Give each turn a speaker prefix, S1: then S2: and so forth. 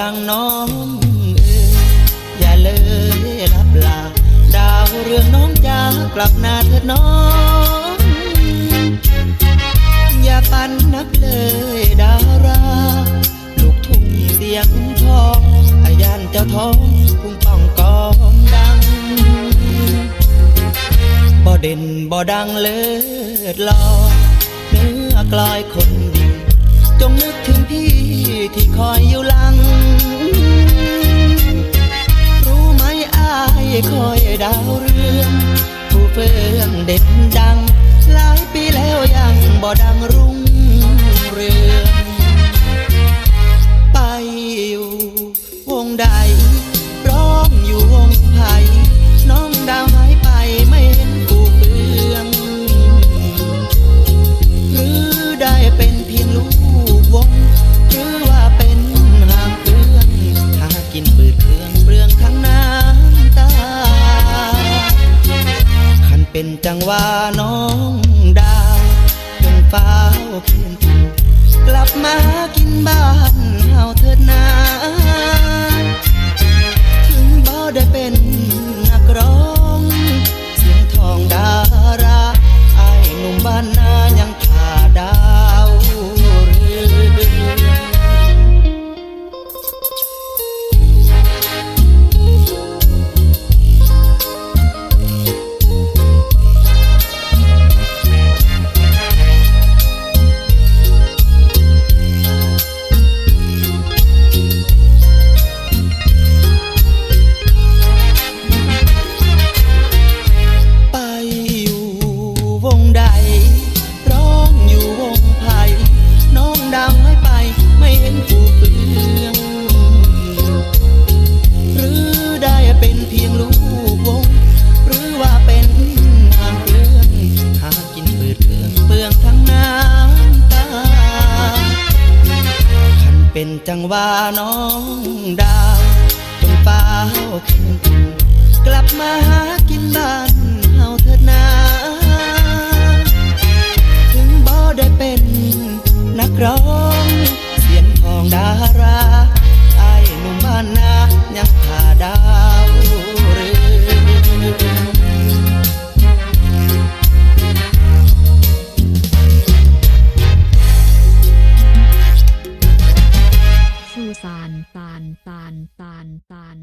S1: ดังน้องเอ่ยอย่าเลยรับลา ดาวเรืองน้องจากลับหน้าเถิดน้อง อย่าปันนักเลยดารา ลูกทุ่งเสียงทองอายันเจ้าทองพุ่งป่องกองดัง บ่เด่นบ่ดังเลิศลอยเนื้อกลอยคนดี จงนึกถึงพี่ที่คอยอยู่ คอยดาวเรืองผู้เฟื่องเด่นดัง หลายปีแล้วยังบ่ดังรุ่งเรืองไปอยู่วงใดร้องอยู่วง เป็นจังว่าน้องดาวจนฟ้าวเขียน เป็นจังว่าน้องดาวจนฟ้าขึ้นกลับมาหากินบ้านเฮาเถิดนา ถึงบ่ได้เป็นนักร้อง
S2: ซานตานตานตานตาน